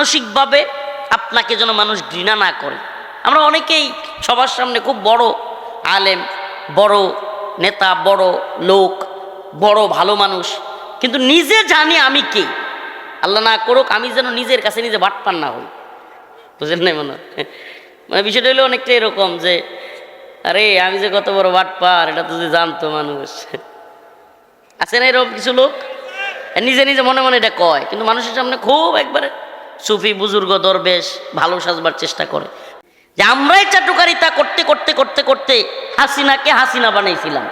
মানসিকভাবে আপনাকে যেন মানুষ ঘৃণা না করে। আমরা অনেকেই সবার সামনে খুব বড় আলেম, বড় নেতা, বড় লোক, বড় ভালো মানুষ, কিন্তু নিজে জানি আমি কে। আল্লাহ না করুক, আমি যেন নিজের কাছে নিজে বাটপান না হই। বুঝলেন নাই মনে? মানে বিষয়টা হলো অনেকটা এরকম যে, আরে আমি যে কত বড় বাটপার, এটা তো যে জানতো মানুষ। আছে না এরকম কিছু লোক? নিজে নিজে মনে মনে এটা কয়, কিন্তু মানুষের সামনে খুব একবারে সুফি বুজুর্গ দরবেশ ভালো সাজবার চেষ্টা করে। যে আমরাই চাটুকারিতা করতে করতে করতে করতে হাসিনাকে হাসিনা বানাইছিলাম।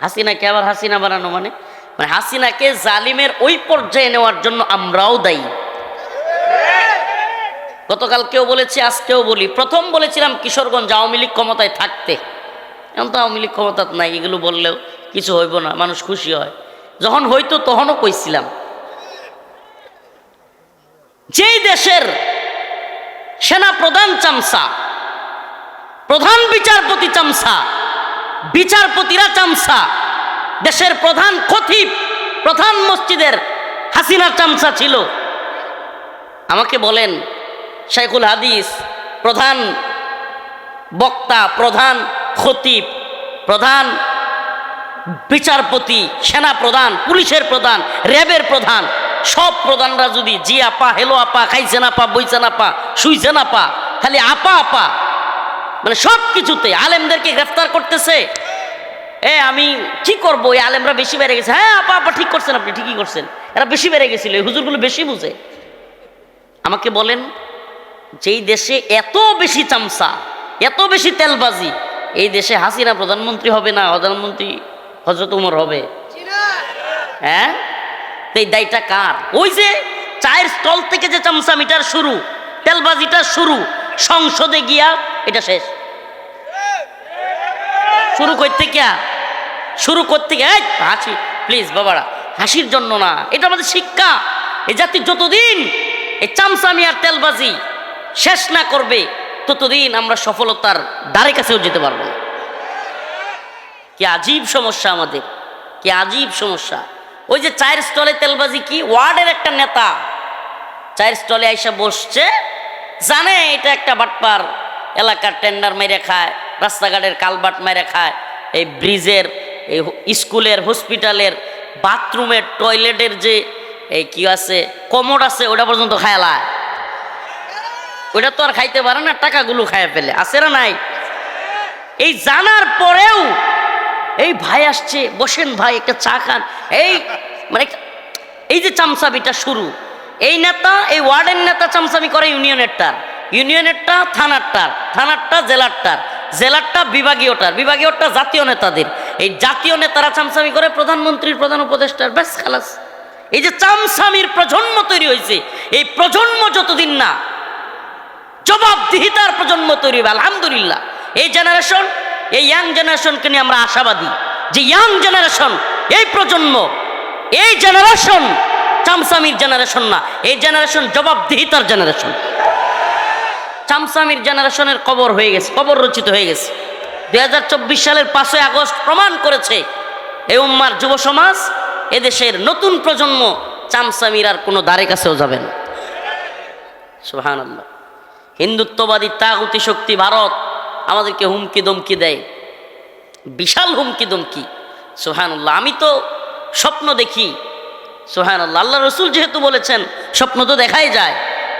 হাসিনাকে আবার হাসিনা বানানো মানে? মানে হাসিনাকে জালিমের ওই পর্যায়ে নেওয়ার জন্য আমরাও দায়ী। গতকালকেও বলেছি, আজকেও বলি। প্রথম বলেছিলাম, কিশোরগঞ্জ আওয়ামী লীগ ক্ষমতায় থাকতে। এখন তো আওয়ামী লীগ ক্ষমতা নাই, এগুলো বললেও কিছু হইব না, মানুষ খুশি হয়। যখন হইতো তখনও কইছিলাম। যেই দেশের সেনা প্রধান চামসা, প্রধান বিচারপতি চামসা, বিচারপতিরা চামসা, দেশের প্রধান খতিব, প্রধান মসজিদের হাসিনা চামসা ছিল। আমাকে বলেন শেখুল হাদিস, প্রধান বক্তা, প্রধান খতিব, প্রধান বিচারপতি, সেনা প্রধান, পুলিশের প্রধান, র্যাবের প্রধান সব প্রধানরা যদি জি আপা হেলো আপা খাইছে না পা বইছে না পা শুইছে না পা খালি আপা আপা। মানে সব কিছুতে আলেমদেরকে গ্রেফতার করতেছে। এ আমি কি করব? এই আলেমরা বেশি বেড়ে গেছে। হ্যাঁ আপা আপা ঠিক করছেন আপনি ঠিকই করছেন। এরা বেশি বেড়ে গেছিল এই হুজুরগুলো বেশি বুঝে। আমাকে বলেন যেই দেশে এত বেশি চামচা এত বেশি তেলবাজি এই দেশে হাসিনা প্রধানমন্ত্রী হবে না প্রধানমন্ত্রী হজরত উমর হবে। হ্যাঁ? এই দায়টা কার? ওই যে চায়ের স্টল থেকে যে চামচামিটার শুরু, তেলবাজিটা শুরু, সংসদে গিয়া এটা শেষ। শুরু করতে গিয়া, শুরু করতে গিয়ে হাসি প্লিজ বাবারা, হাসির জন্য না, এটা আমাদের শিক্ষা। এই জাতি যতদিন এই চামচামি আর তেলবাজি শেষ না করবে, ততদিন আমরা সফলতার দ্বারে কাছেও যেতে পারব না। কি আজীব সমস্যা আমাদের, কি আজীব সমস্যা। ওই যে চায়ের স্টলে তেলবাজি কি? ওয়ার্ডের একটা নেতা চায়ের স্টলে আইসা বসছে, জানে এটা একটা বাটপার, এলাকার টেন্ডার মেরে খায়, রাস্তাঘাটের কালবাট মেরে খায়, এই ব্রিজের, এই স্কুলের, হসপিটালের, বাথরুমের, টয়লেটের যে, এই কি আছে, কমোড আছে, ওটা পর্যন্ত খায়ালায় ওটা তো আর খাইতে পারে না, টাকাগুলো খায় ফেলে। আছে না নাই? এই জানার পরেও এই ভাই আসছে, বসেন ভাই, একটা চা খান। এই মানে এই যে চামচাবিটা শুরু, এই নেতা, এই ওয়ার্ডের নেতা চামচামি করে ইউনিয়নেরটার ইউনিয়নেরটা, থানারটার, থানারটা, জেলারটার। জেলারটা বিভাগীয়টার, বিভাগীয়টা জাতীয় নেতাদের। এই জাতীয় নেতারা চামচামি করে প্রধানমন্ত্রীর প্রধান উপদেষ্টার, ব্যাস, খালাস। এই যে চামচামির প্রজন্ম তৈরি হয়েছে, এই প্রজন্ম যতদিন না, জবাবদিহিতার প্রজন্ম তৈরি হবে, আলহামদুলিল্লাহ। এই জেনারেশন এই ইয়াং জেনারেশনকে নিয়ে আমরা আশাবাদী যে ইয়াং জেনারেশন এই প্রজন্ম, এই জেনারেশন চামসামির জেনারেশন না, এই জেনারেশন জবাবদিহিতার জেনারেশন চামসামির জেনারেশনের কবর হয়ে গেছে, কবর রচিত হয়ে গেছে। দুই হাজার চব্বিশ সালের পাঁচই আগস্ট প্রমাণ করেছে, এই উম্মার যুব সমাজ এদেশের নতুন প্রজন্ম চামসামির আর কোনো দ্বারে কাছেও যাবে না। সুহান হিন্দুত্ববাদী তাগুতি শক্তি ভারত আমাদেরকে হুমকি দমকি দেয়। বিশাল হুমকি দমকি। সোহানুল্লাহ আমি তো স্বপ্ন দেখি। সোহানুল্লাহ আল্লাহ রসুল যেহেতু বলেছেন, স্বপ্ন তো দেখাই যায়।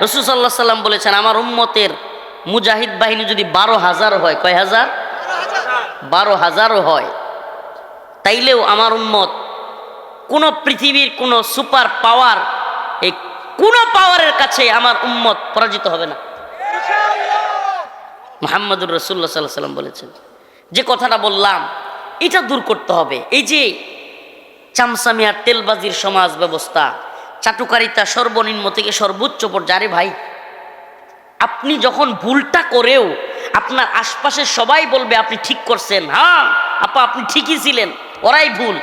রসুল সাল্লাহ সাল্লাম বলেছেন, আমার উম্মতের মুজাহিদ বাহিনী যদি বারো হাজার হয়, কয় হাজার? বারো হাজারও হয়। তাইলেও আমার উম্মত কোনো পৃথিবীর কোনো সুপার পাওয়ার, এই কোনো পাওয়ারের কাছে আমার উম্মত পরাজিত হবে না। মোহাম্মদুর রসুল্লা সাল্লাহ সাল্লাম বলেছেন, যে কথাটা বললাম, এটা দূর করতে হবে। এই যে চামচামি আর তেলবাজির সমাজ ব্যবস্থা, চাটুকারিতা সর্বনিম্ন থেকে সর্বোচ্চ পর্যায়ে ভাই, আপনি যখন ভুলটা করেও আপনার আশপাশের সবাই বলবে আপনি ঠিক করছেন হ্যাঁ আপা আপনি ঠিকই ছিলেন, ওরাই ভুল।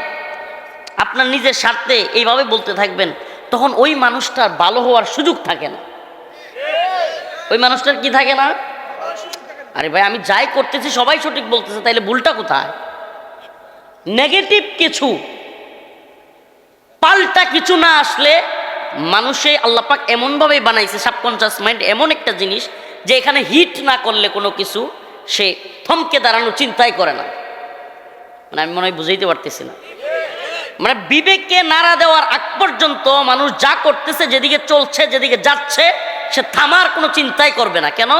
আপনার নিজের স্বার্থে এইভাবে বলতে থাকবেন, তখন ওই মানুষটার ভালো হওয়ার সুযোগ থাকে না। ওই মানুষটার কি থাকে না? আরে ভাই, আমি যাই করতেছি, সবাই সঠিক বলতেছে, তাইলে ভুলটা কোথায়? নেগেটিভ কিছু, পাল্টা কিছু না আসলে মানুষে আল্লাপাক এমনভাবে বানাইছে সাবকনশাস মাইন্ড এমন একটা জিনিস যে এখানে হিট না করলে কোনো কিছু সে থমকে দাঁড়ানো চিন্তাই করে না। মানে আমি মনে হয় বুঝাইতে পারতেছি না। মানে বিবেককে নাড়া দেওয়ার আগ পর্যন্ত মানুষ যা করতেছে, যেদিকে চলছে, যেদিকে যাচ্ছে, সে থামার কোনো চিন্তাই করবে না। কেন?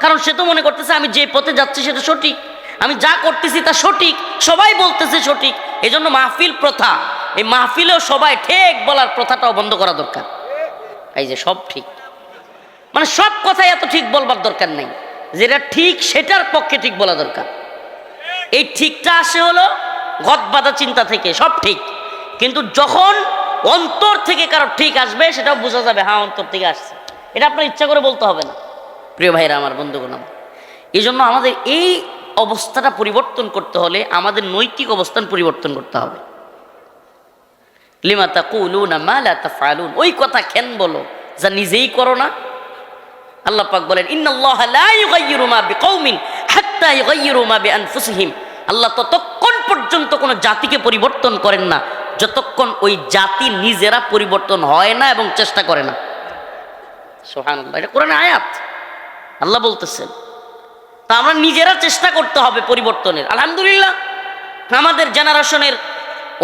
কারণ সে তো মনে করতেছে আমি যে পথে যাচ্ছি সেটা সঠিক। আমি যা করতেছি তা সঠিক, সবাই বলতেছে সঠিক। এই জন্য মাহফিল প্রথা। এই মাহফিলেও সবাই ঠিক বলার প্রথাটাও বন্ধ করা দরকার। এই যে সব ঠিক। মানে সব কথাই এত ঠিক বলবার দরকার নেই। যেটা ঠিক সেটার পক্ষে ঠিক বলা দরকার। এই ঠিকটা আসে হলো গদ বাঁধা চিন্তা থেকে, সব ঠিক। কিন্তু যখন অন্তর থেকে কারও ঠিক আসবে, সেটাও বোঝা যাবে হ্যাঁ অন্তর থেকে আসছে। এটা আপনার ইচ্ছা করে বলতে হবে না। প্রিয় ভাইরা, আমার বন্ধুগণ এই জন্য আমাদের এই অবস্থাটা পরিবর্তন করতে হলে আমাদের নৈতিক অবস্থান পরিবর্তন করতে হবে। লিমা তাকুলুন মা লা তাফআলুন। ওই কথা কেন বলো? যা নিজেই করো না। আল্লাহ পাক বলেন, ইন্নাল্লাহ লা ইউগাইয়িরু মা বিকাউমিন হাত্তা ইউগাইয়িরু মা বিআনফুসিহিম। আল্লাহ ততক্ষণ পর্যন্ত কোনো জাতিকে পরিবর্তন করেন না। যতক্ষণ ওই জাতি নিজেরা পরিবর্তন হয় না এবং চেষ্টা করে না। সুবহানাল্লাহ, এটা কোরআনে আয়াত। আল্লাহ বলতেছেন, তা আমরা নিজেরা চেষ্টা করতে হবে পরিবর্তনের। আলহামদুলিল্লাহ, আমাদের জেনারেশনের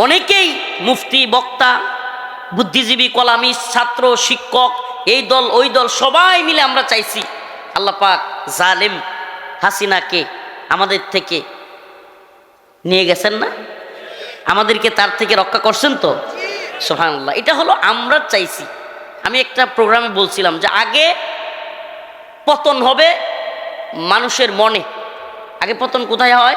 অনেকেই মুফতি, বক্তা, বুদ্ধিজীবী, কলামিস্ট, ছাত্র, শিক্ষক, এই দল, ওই দল, সবাই মিলে আমরা চাইছি আল্লাহ পাক জালেম হাসিনাকে আমাদের থেকে নিয়ে গেছেন না? আমাদেরকে তার থেকে রক্ষা করছেন তো? সোহানুল্লাহ এটা হলো আমরা চাইছি। আমি একটা প্রোগ্রামে বলছিলাম যে আগে পতন হবে মানুষের মনে। আগে পতন কোথায় হয়?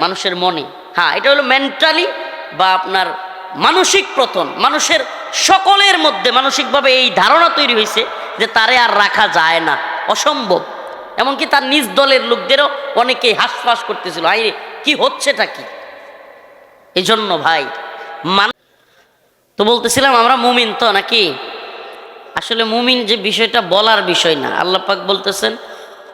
মানুষের মনে। হ্যাঁ এটা হলো মেন্টালি বা আপনার মানসিক পতন। মানুষের সকলের মধ্যে মানসিকভাবে এই ধারণা তৈরি হয়েছে যে তারে আর রাখা যায় না। অসম্ভব। এমনকি তার নিজ দলের লোকদেরও অনেকেই হাসফাস করতেছিল। আই কি হচ্ছেটা কি? এই জন্য ভাই, মান তো বলতেছিলাম, আমরা মুমিন তো নাকি? আসলে মুমিন যে বিষয়টা বলার বিষয় না আল্লাহ পাক বলতেছেন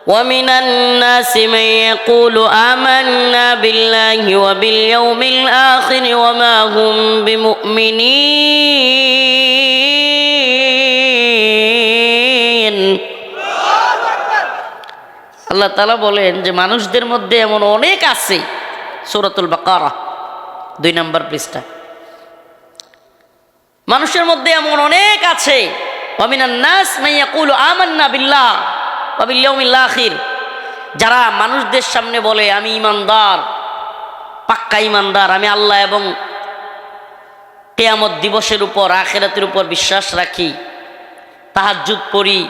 ومن الناس من يقول آمنا بالله وباليوم الآخر وما هم بمؤمنين আল্লাহ তালা বলেন যে মানুষদের মধ্যে এমন অনেক আছে সৌরাতুল বাকারা দুই নম্বর পৃষ্ঠা মানুষের মধ্যে এমন অনেক আছে নাস বিল্লাহ যারা মানুষদের সামনে বলে, আমি ইমানদার, পাক্কা ইমানদার, আমি আল্লাহ এবং কেয়ামত দিবসের উপর, আখেরাতের উপর বিশ্বাস রাখি তাহাজুদ পড়ি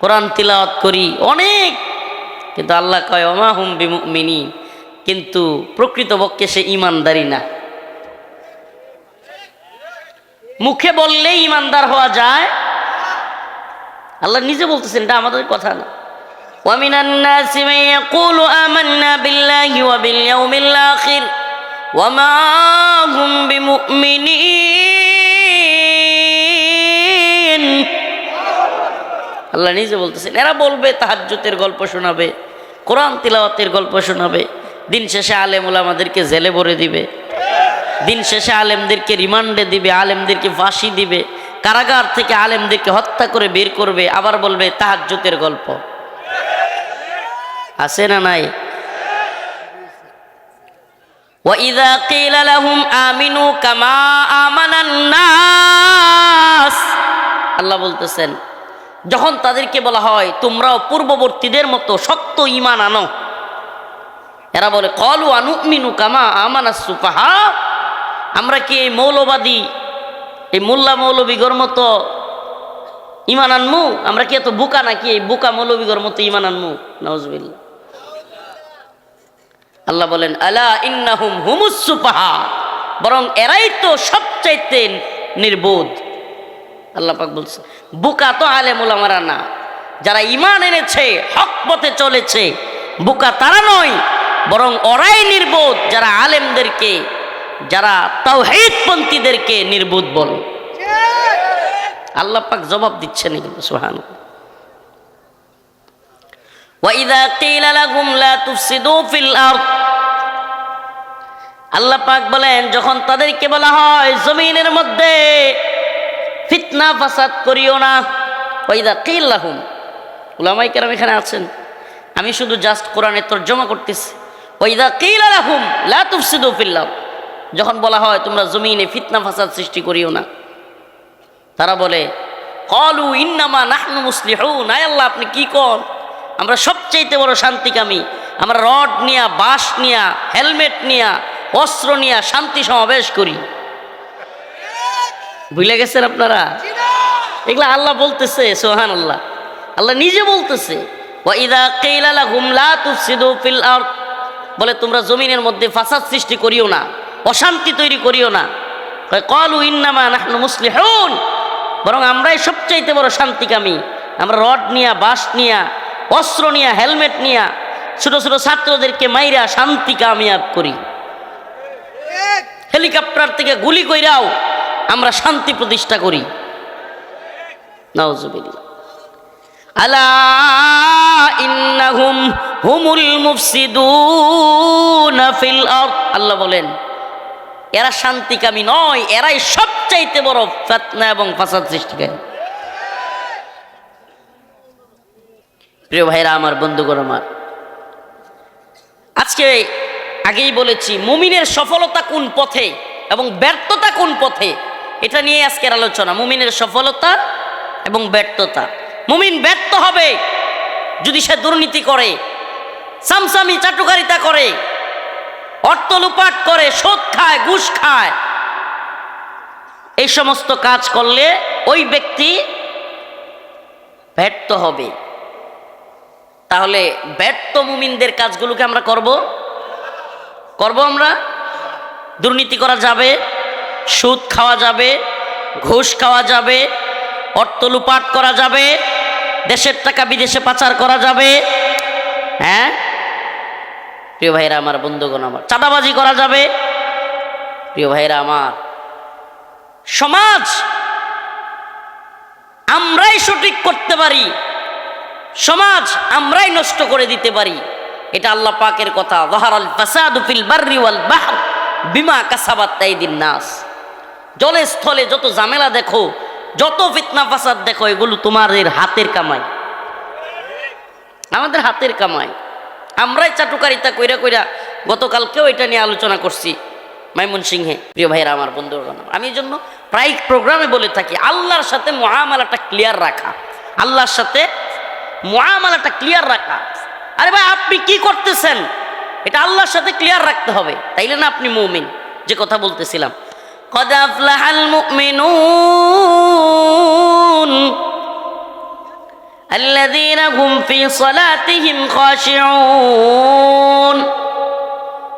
কোরআন তিলাওয়াত করি, অনেক। কিন্তু আল্লাহ কয় অমা হুম বিমিনী কিন্তু প্রকৃতপক্ষে সে ইমানদারি না। মুখে বললেই ইমানদার হওয়া যায় আল্লাহ নিজে বলতেছেন এটা আমাদের কথা না ومن الناس من يقول آمنا بالله وباليوم الآخر وما هم بمؤمنين আল্লাহ নিজে বলতেছেন এরা বলবে তাহাজ্জুতের গল্প শোনাবে কোরআন তিলাওয়াতের গল্প শোনাবে দিন শেষে আলেমুল আমাদেরকে জেলে ভরে দিবে দিন শেষে আলেমদেরকে রিমান্ডে দিবে আলেমদেরকে ফাঁসি দিবে কারাগার থেকে আলেমদেরকে হত্যা করে বের করবে আবার বলবে তাহাজ্জুতের গল্প আছে না নাই وَإِذَا قِيلَ لَهُمْ آمِنُوا كَمَا آمَنَ النَّاسُ আল্লাহ বলতেছেন যখন তাদেরকে বলা হয় তোমরাও পূর্ববর্তীদের মতো শক্ত ইমান আনো এরা বলে কলু আনু মিনু কামা আমানা সুপাহা আমরা কি এই মৌলবাদী এই মোল্লা মৌলবীগর মতো ইমান আনমু? আমরা কি এত বুকা নাকি? এই বুকা মৌলবীগর মতো ইমান আনমু? নজবিল্লা আল্লাহ বলেন, আলা ইন্নাহুম হুমুসুপাহা বরং এরাই তো সবচাইতে নির্বোধ। আল্লাহ পাক বলছে, বুকা তো আলেমুল আমারা না। যারা ইমান এনেছে, হক পথে চলেছে, বুকা তারা নয়। বরং ওরাই নির্বোধ যারা আলেমদেরকে যারা তাওহিদপন্থীদেরকে নির্বোধ বল। আল্লাহ পাক জবাব দিচ্ছেন এগুলো সুহান আল্লাহ বলেন, যখন তাদেরকে বলা হয় জমিনের মধ্যে ফিতনা ফাসাদ করিও না উলামাই এখানে আছেন। আমি শুধু জাস্ট কোরআনে তর্জমা করতেছি। ওইদা কিল্লাহুম লা তুফসিদু যখন বলা হয়, তোমরা জমিনে ফিতনা ফাসাদ সৃষ্টি করিও না। তারা বলে, কলু ইন্নামা নাহনু মুসলিহুন। আয় আল্লাহ, আপনি কি কন? আমরা সবচাইতে বড় শান্তিকামী। আমরা রড নিয়া, বাঁশ নিয়া, হেলমেট নিয়া, অস্ত্র নিয়া শান্তি সমাবেশ করি। ভুলে গেছেন আপনারা? এগুলা আল্লাহ বলতেছে সোহান আল্লাহ আল্লাহ নিজে বলতেছে বলে, তোমরা জমিনের মধ্যে ফাসাদ সৃষ্টি করিও না। অশান্তি তৈরি করিও না। কলু ইন্নামা নাহনু মুসলিহুন। বরং আমরাই সবচাইতে বড় শান্তিকামী। আমরা রড নিয়া, বাঁশ নিয়া, অস্ত্র নিয়া, হেলমেট নিয়া ছোট ছোট ছাত্রদেরকে মাইরা শান্তি কামিয়াব করি। হেলিকপ্টার থেকে গুলি কইরাও আমরা শান্তি প্রতিষ্ঠা করি। আল্লাহ বলেন এরা শান্তিকামী নয়, এরাই সবচাইতে বড় ফেতনা এবং ফাসাদ সৃষ্টিকারী প্রিয় ভাইরা, আমার বন্ধুগণ আমার, আজকে আগেই বলেছি, মুমিনের সফলতা কোন পথে এবং ব্যর্থতা কোন পথে, এটা নিয়ে আজকের আলোচনা। মুমিনের সফলতা এবং ব্যর্থতা। মুমিন ব্যর্থ হবে যদি সে দুর্নীতি করে, সামসামি চাটুকারিতা করে অর্থ লুপাট করে সোদ খায়, ঘুষ খায়। এই সমস্ত কাজ করলে ওই ব্যক্তি ব্যর্থ হবে। তাহলে ব্যর্থ মুমিনদের কাজগুলোকে আমরা করব? করব আমরা? দুর্নীতি করা যাবে, সুদ খাওয়া যাবে, ঘুষ খাওয়া যাবে, অর্থ লুপাট করা যাবে, দেশের টাকা বিদেশে পাচার করা যাবে হ্যাঁ? প্রিয় ভাইরা আমার বন্ধুগণ, আমার চাঁদাবাজি করা যাবে? প্রিয় ভাইরা আমার, সমাজ আমরাই সঠিক করতে পারি, সমাজ আমরাই নষ্ট করে দিতে পারি। এটা আল্লাহ পাকের কথা ওয়াহারাল ফাসাদু ফিল বাররি ওয়াল বাহর বিমা কাসাবাত তাইদিন নাস। জলে স্থলে যত ঝামেলা দেখো, যত ফিতনা ফাসাদ দেখো, এগুলো তোমাদের হাতের কামাই। আমাদের হাতের কামাই। আমরাই চাটুকারিতা কইরা কইরা গতকালকেও এটা নিয়ে আলোচনা করছি মাইমুন সিংহে। প্রিয় ভাইরা আমার বন্ধুরা আমি এই জন্য প্রায় প্রোগ্রামে বলে থাকি, আল্লাহর সাথে মহামালাটা ক্লিয়ার রাখা। আল্লাহর সাথে মহামালাটা ক্লিয়ার রাখা। আরে ভাই, আপনি কি করতেছেন? এটা আল্লাহর সাথে ক্লিয়ার রাখতে হবে। তাইলে না আপনি মৌমিন, যে কথা বলতেছিলাম। কদাফলাহাল মুমিনুন الذين هم في صلاتهم خاشعون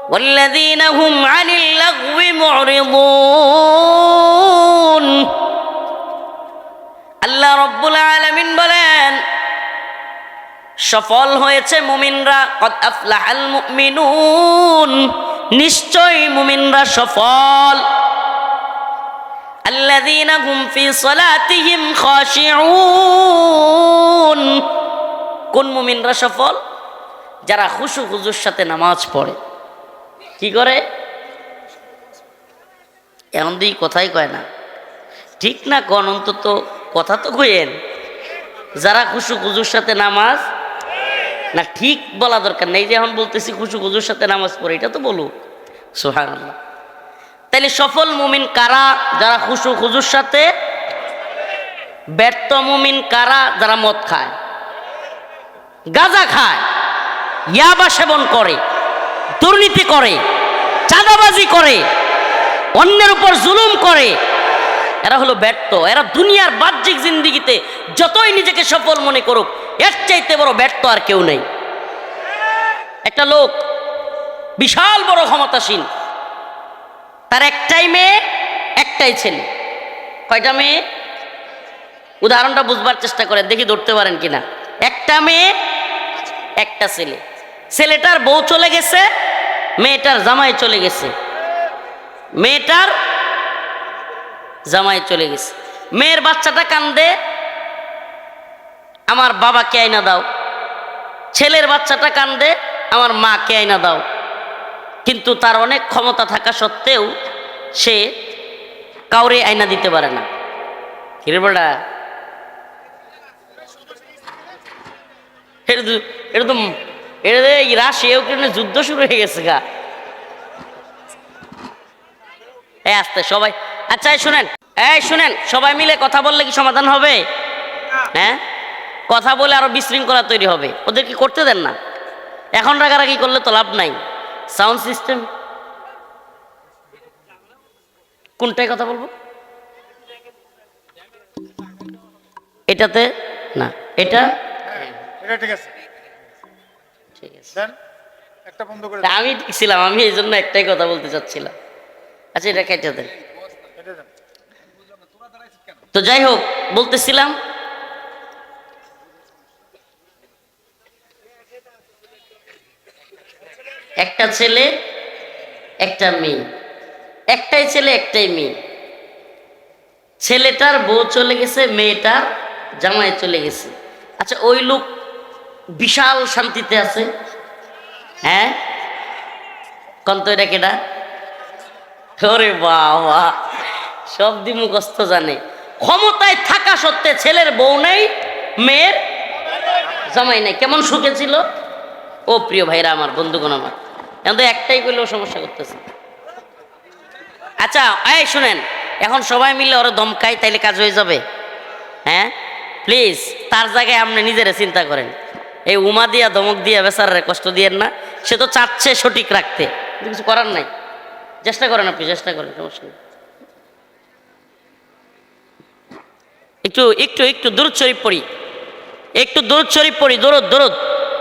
والذين هم عن اللغو معرضون আল্লাহ রব্বুল আলামিন বলেন সফল হয়েছে মুমিনরা কদ আফলাহাল মুমিনুন নিশ্চয় মুমিনরা সফল الذين هم في صلاتهم خاشعون কোন মুমিনরা সফল যারা খুশু খুজুর সাথে নামাজ পড়ে কি করে এমন দিই কথাই কয় না ঠিক না কন অন্তত কথা তো কইেন যারা খুশু খুজুর সাথে নামাজ না ঠিক বলা দরকার নেই যে এখন বলতেছি খুশু খুজুর সাথে নামাজ পড়ে এটা তো বলুক সোহান আল্লাহ তাইলে সফল মুমিন কারা যারা খুশু খুজুর সাথে? ব্যর্থ মুমিন কারা যারা মদ খায়? গাঁজা খায়, ইয়াবা সেবন করে, দুর্নীতি করে, চাঁদাবাজি করে, অন্যের উপর জুলুম করে, এরা হলো ব্যর্থ। এরা দুনিয়ার বাহ্যিক জিন্দিগিতে যতই নিজেকে সফল মনে করুক, এর চাইতে বড় ব্যর্থ আর কেউ নেই। একটা লোক বিশাল বড় ক্ষমতাসীন তার একটাই মেয়ে, একটাই ছেলে। কয়টা মেয়ে? উদাহরণটা বুঝবার চেষ্টা করে দেখি ধরতে পারেন কিনা। একটা মেয়ে, একটা ছেলে। ছেলেটার বউ চলে গেছে, মেয়েটার জামাই চলে গেছে। মেয়েটার জামাই চলে গেছে। মেয়ের বাচ্চাটা কান্দে, আমার বাবাকে আইনা দাও। ছেলের বাচ্চাটা কান্দে, আমার মাকে আইনা দাও। কিন্তু তার অনেক ক্ষমতা থাকা সত্ত্বেও সে কাউরে আয়না দিতে পারে না। কিরে বেটা? এটা তো এটা তো যুদ্ধ শুরু হয়ে গেছে গা। এই আস্তে, সবাই আচ্ছা এই শুনেন। এই শুনেন, সবাই মিলে কথা বললে কি সমাধান হবে? হ্যাঁ? কথা বলে আরও বিশৃঙ্খলা তৈরি হবে। ওদের কি করতে দেন না। এখন রাগারাগি করলে তো লাভ নাই। Sound system? কোনটায় কথা বলব? এটাতে? না এটা? এটা ঠিক আছে। ঠিক আছে। একটা বন্ধ করে আমি ঠিক ছিলাম আমি এই জন্য একটাই কথা বলতে চাচ্ছিলাম। আচ্ছা এটা কেটে দেন। তো যাই হোক বলতেছিলাম একটা ছেলে, একটা মেয়ে। একটাই ছেলে, একটাই মেয়ে। ছেলেটার বউ চলে গেছে, মেয়েটার জামাই চলে গেছে। আচ্ছা ওই লোক বিশাল শান্তিতে আছে? হ্যাঁ? কন্ত এটা কেডা? ওরে বাবা, সব দি মুখস্থ জানে। ক্ষমতায় থাকা সত্ত্বে ছেলের বউ নেই, মেয়ের জামাই নেই। কেমন সুখে ছিল? ও প্রিয় ভাইরা, আমার বন্ধুগণ আমার। এখন তো একটাই করলেও সমস্যা করতেছে। আচ্ছা এই শুনেন, এখন সবাই মিলে ওরা দমকাই তাইলে কাজ হয়ে যাবে। হ্যাঁ? প্লিজ তার জায়গায় আপনি নিজেরা চিন্তা করেন। এই উমা দিয়া দমক দিয়া বেচারে কষ্ট দিয়েন না। সে তো চাচ্ছে সঠিক রাখতে কিছু করার নাই। চেষ্টা করেন আপনি, চেষ্টা করেন, সমস্যা একটু একটু একটু দূর শরীফ পড়ি। একটু দূরত শরীফ পড়ি দূরত দূরত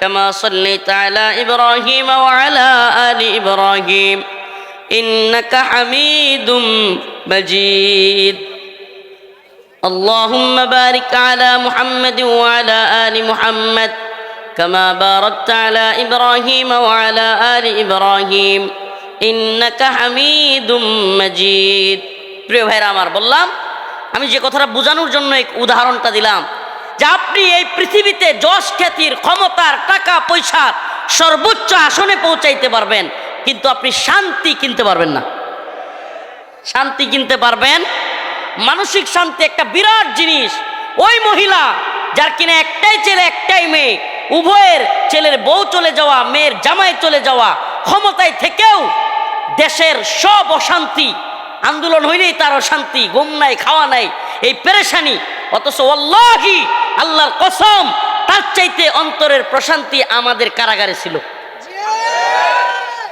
كما صليت على إبراهيم وعلى آل إبراهيم إنك حميد مجيد اللهم بارك على محمد وعلى آل محمد كما باركت على إبراهيم وعلى آل إبراهيم إنك حميد مجيد প্রিয় ভাইরা আমার বললাম আমি যে কথাটা বোঝানোর জন্য এই উদাহরণটা দিলাম যে আপনি এই পৃথিবীতে যশ খ্যাতির ক্ষমতার টাকা পয়সার সর্বোচ্চ আসনে পৌঁছাইতে পারবেন, কিন্তু আপনি শান্তি কিনতে পারবেন না। শান্তি কিনতে পারবেন। মানসিক শান্তি একটা বিরাট জিনিস। ওই মহিলা যার কিনা একটাই ছেলে, একটাই মেয়ে, উভয়ের ছেলের বউ চলে যাওয়া, মেয়ের জামাই চলে যাওয়া, ক্ষমতায় থেকেও দেশের সব অশান্তি আন্দোলন হইলেই তার অশান্তি ঘুম নাই, খাওয়া নাই, এই পেরেশানি, অথচ অল্লাহি আল্লাহর কসম, তার চাইতে অন্তরের প্রশান্তি আমাদের কারাগারে ছিল।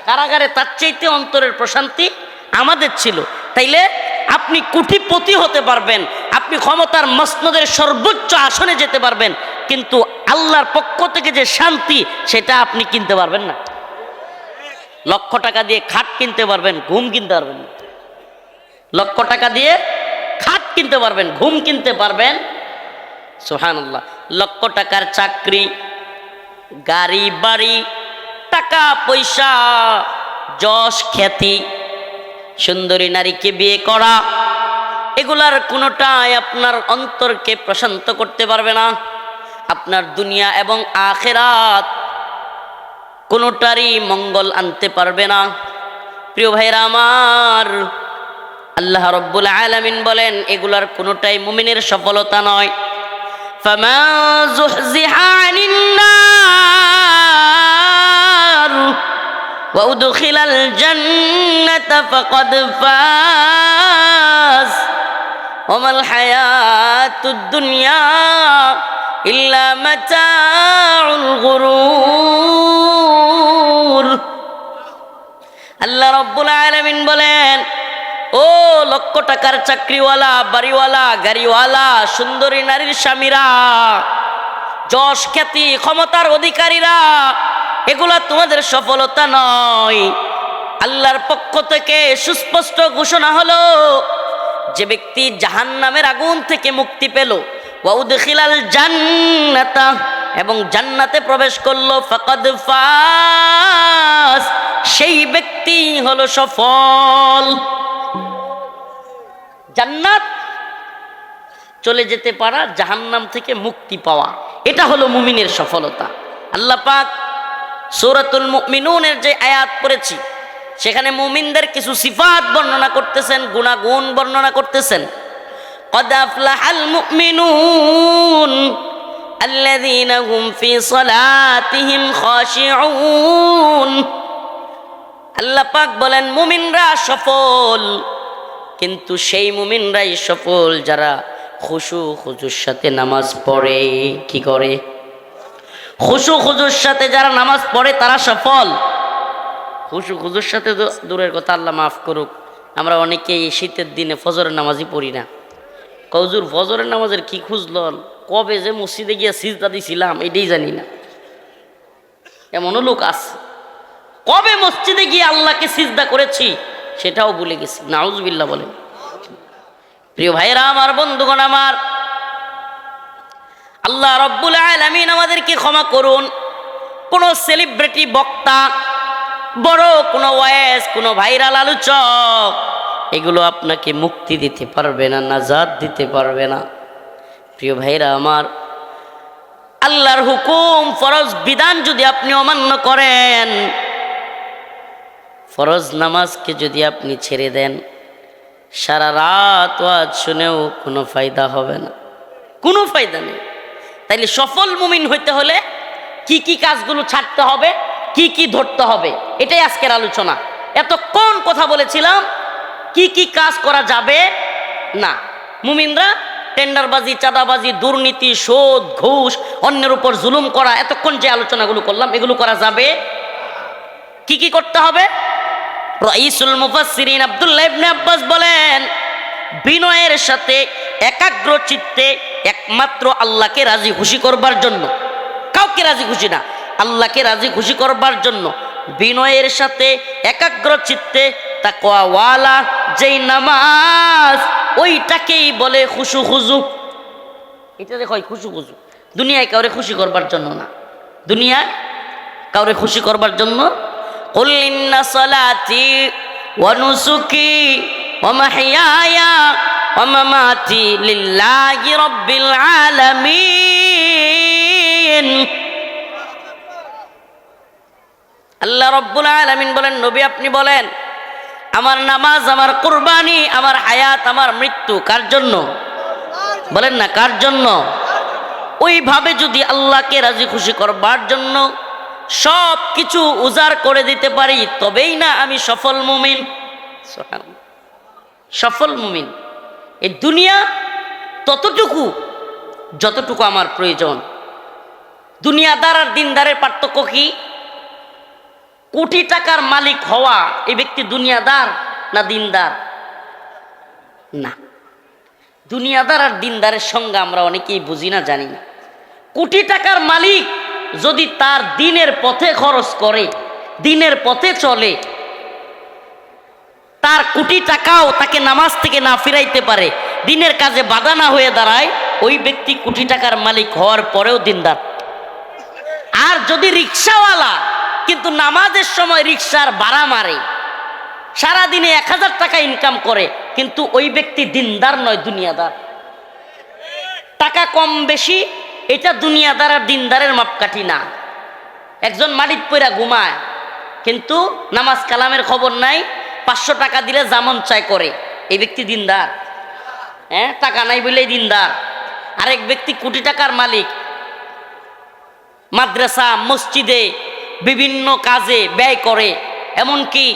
কারাগারে তার চাইতে অন্তরের প্রশান্তি আমাদের ছিল। তাইলে আপনি কুটিপতি হতে পারবেন, আপনি ক্ষমতার মসনদের সর্বোচ্চ আসনে যেতে পারবেন, কিন্তু আল্লাহর পক্ষ থেকে যে শান্তি, সেটা আপনি কিনতে পারবেন না। লক্ষ টাকা দিয়ে খাট কিনতে পারবেন, ঘুম কিনতে পারবেন না। লক্ষ টাকা দিয়ে খাট কিনতে পারবেন, ঘুম কিনতে পারবেন। সোহানুল্লাহ লক্ষ টাকার চাকরি, গাড়ি, বাড়ি, টাকা, পয়সা, যশ, খ্যাতি, সুন্দরী নারীকে বিয়ে করা, এগুলার কোনোটাই আপনার অন্তরকে প্রশান্ত করতে পারবে না। আপনার দুনিয়া এবং আখেরাত কোনোটারই মঙ্গল আনতে পারবে না। প্রিয় ভাইরা আমার আল্লাহ রব্বুল আলামিন বলেন, এগুলার কোনোটাই মুমিনের সফলতা নয়। দুনিয়া ইল্লা মাতাউল গুরুর। আল্লাহ রব্বুল আলামিন বলেন ও লক্ষ টাকার চাকরিওয়ালা, বাড়িওয়ালা, গাড়িওয়ালা, সুন্দরী নারীর স্বামীরা, যশ খ্যাতি, ক্ষমতার অধিকারীরা, এগুলা তোমাদের সফলতা নয়। আল্লাহর পক্ষ থেকে সুস্পষ্ট ঘোষণা হলো, যে ব্যক্তি জাহান্নামের আগুন থেকে মুক্তি পেল, ওয়াউদখিলাল জান্নাতা, এবং জান্নাতে প্রবেশ করল, ফাকাদ ফাস, সেই ব্যক্তি হলো সফল। জান্নাত চলে যেতে পারা জাহান্নাম থেকে মুক্তি পাওয়া এটা হলো মুমিনের সফলতা আল্লাহ পাক সূরাতুল মুমিনুনের যে আয়াত পড়েছি সেখানে মুমিনদের কিছু সিফাত বর্ণনা করতেছেন গুণাগুণ বর্ণনা করতেছেন قد أفلح المؤمنون الذين هم في صلاتهم خاشعون আল্লাহ পাক বলেন মুমিনরা সফল কিন্তু সেই মুমিনরাই সফল যারা খুশু খুজুর সাথে নামাজ পড়ে। কি করে? খুশু খুজুর সাথে যারা নামাজ পড়ে, তারা সফল। খুশু খুজুর সাথে দূরের কথা, আল্লাহ মাফ করুক। আমরা অনেকেই শীতের দিনে ফজরের নামাজই পড়ি না। কজুর ফজরের নামাজের কি খুঁজল কবে যে মসজিদে গিয়ে সিজদা দিছিলাম, এটাই জানি না। এমনও লোক আছে। কবে মসজিদে গিয়ে আল্লাহকে সিজদা করেছি? সেটাও ভুলে গেছি। নাউজবিল্লা বলেন প্রিয় ভাইরা আমার বন্ধুগণ আমার, আল্লাহ রব্বুল আলামিন আমাদেরকে ক্ষমা করুন। কোনো সেলিব্রিটি বক্তা, বড় কোনো ওয়েস কোনো ভাইরাল আলোচক, এগুলো আপনাকে মুক্তি দিতে পারবে না, নাজাদ দিতে পারবে না। প্রিয় ভাইরা আমার, আল্লাহর হুকুম, ফরজ বিধান যদি আপনি অমান্য করেন ফরজ নামাজকে যদি আপনি ছেড়ে দেন, সারা রাত ওয়াজ শুনেও কোনো ফায়দা হবে না। কোনো ফায়দা নেই। তাইলে সফল মুমিন হইতে হলে কি কি কাজগুলো ছাড়তে হবে, কি কি ধরতে হবে, এটাই আজকের আলোচনা। এতক্ষণ কথা বলেছিলাম, কি কি কাজ করা যাবে? না। মুমিনরা টেন্ডারবাজি, চাঁদাবাজি, দুর্নীতি, শোধ, ঘুষ, অন্যের উপর জুলুম করা, এতক্ষণ যে আলোচনাগুলো করলাম, এগুলো করা যাবে? কি কি করতে হবে? রাইসুল মুফাসসিরিন আব্দুল্লাহ ইবনে আব্বাস বলেন, বিনয়ের সাথে একাগ্র চিত্তে একমাত্র আল্লাহকে রাজি খুশি করবার জন্য। কাউকে রাজি খুশি না, আল্লাহকে রাজি খুশি করবার জন্য বিনয়ের সাথে একাগ্র চিত্তে তাকওয়াওয়ালা যেই নামাজ, ওইটাকেই বলে খুশু খুজু। এটা দেখো খুশু খুশু দুনিয়ায় কাউরে খুশি করবার জন্য না। দুনিয়ায় কাউরে খুশি করবার জন্য قل إن صلاتي ونسكي ومحياي ومماتي لله رب العالمين আল্লাহ রব্বুল আলামিন বলেন নবী আপনি বলেন আমার নামাজ আমার কুরবানি আমার হায়াত আমার মৃত্যু কার জন্য বলেন না কার জন্য ওইভাবে যদি আল্লাহকে রাজি খুশি করবার জন্য সব কিছু উজাড় করে দিতে পারি, তবেই না আমি সফল মুমিন। সফল মুমিন। এই দুনিয়া ততটুকু, যতটুকু আমার প্রয়োজন। দুনিয়াদার আর দিনদারের পার্থক্য কি? কোটি টাকার মালিক হওয়া এই ব্যক্তি দুনিয়াদার না দিনদার? না। দুনিয়াদার আর দিনদারের সঙ্গে আমরা অনেকেই বুঝি না, জানি না। কোটি টাকার মালিক যদি তার দিনের পথে খরচ করে, দিনের পথে চলে, তার কোটি টাকাও তাকে নামাজ থেকে না ফিরাইতে পারে, দিনের কাজে বাধা না হয়ে দাঁড়ায়, ওই ব্যক্তি কোটি টাকার মালিক হওয়ার পরেও দিনদার। আর যদি রিক্সাওয়ালা, কিন্তু নামাজের সময় রিক্সার ভাড়া মারে, সারাদিনে এক হাজার টাকা ইনকাম করে, কিন্তু ওই ব্যক্তি দিনদার নয়, দুনিয়াদার। টাকা কম বেশি এটা দুনিয়াদার আর দিনদারের মাপকাঠি না। একজন মালিক পইরা ঘুমায়, কিন্তু নামাজ কালামের খবর নাই, পাঁচশো টাকা দিলে জামন চাই করে। এই ব্যক্তি দিনদার। হ্যাঁ টাকা নাই বলেই দিনদার। আরেক ব্যক্তি কোটি টাকার মালিক। মাদ্রাসা, মসজিদে বিভিন্ন কাজে ব্যয় করে, এমনকি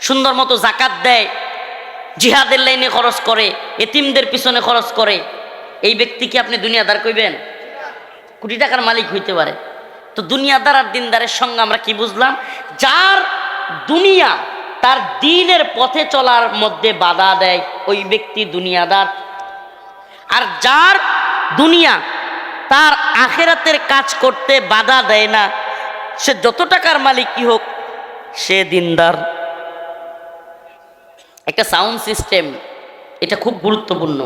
সুন্দর মতো জাকাত দেয়, জিহাদের লাইনে খরচ করে, এতিমদের পিছনে খরচ করে। এই ব্যক্তিকে আপনি দুনিয়াদার কইবেন? কোটি টাকার মালিক হইতে পারে। তো দুনিয়াদার আর দিনদারের সঙ্গে আমরা কি বুঝলাম? যার দুনিয়া তার দিনের পথে চলার মধ্যে বাধা দেয়, ওই ব্যক্তি দুনিয়াদার। আর যার দুনিয়া তার আখেরাতের কাজ করতে বাধা দেয় না, সে যত টাকার মালিক কি হোক, সে দিনদার। একটা সাউন্ড সিস্টেম, এটা খুব গুরুত্বপূর্ণ।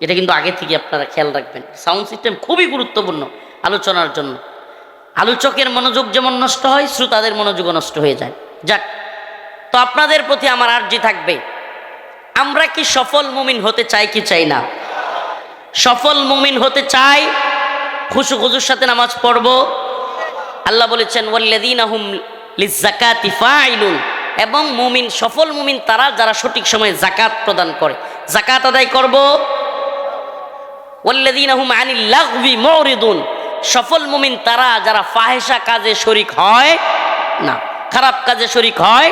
এটা কিন্তু আগে থেকে আপনারা খেয়াল রাখবেন। সাউন্ড সিস্টেম খুবই গুরুত্বপূর্ণ আলোচনার জন্য। আলোচকের মনোযোগ যেমন নষ্ট হয়, শ্রোতাদের মনোযোগও নষ্ট হয়ে যায়। যাক, তো আপনাদের প্রতি আমার আর্জি থাকবে। আমরা কি সফল মুমিন হতে চাই কি চাই না? সফল মুমিন হতে চাই, খুশু খুজুর সাথে নামাজ পড়ব। আল্লাহ বলেছেন ওয়াল্লাদিন আহুম লিজাকাতি ফাইলুন এবং মুমিন, সফল মুমিন তারা যারা সঠিক সময়ে জাকাত প্রদান করে। জাকাত আদায় করব। সফল মুমিন তারা যারা ফাহেসা কাজে শরিক হয় না খারাপ কাজে শরিক হয়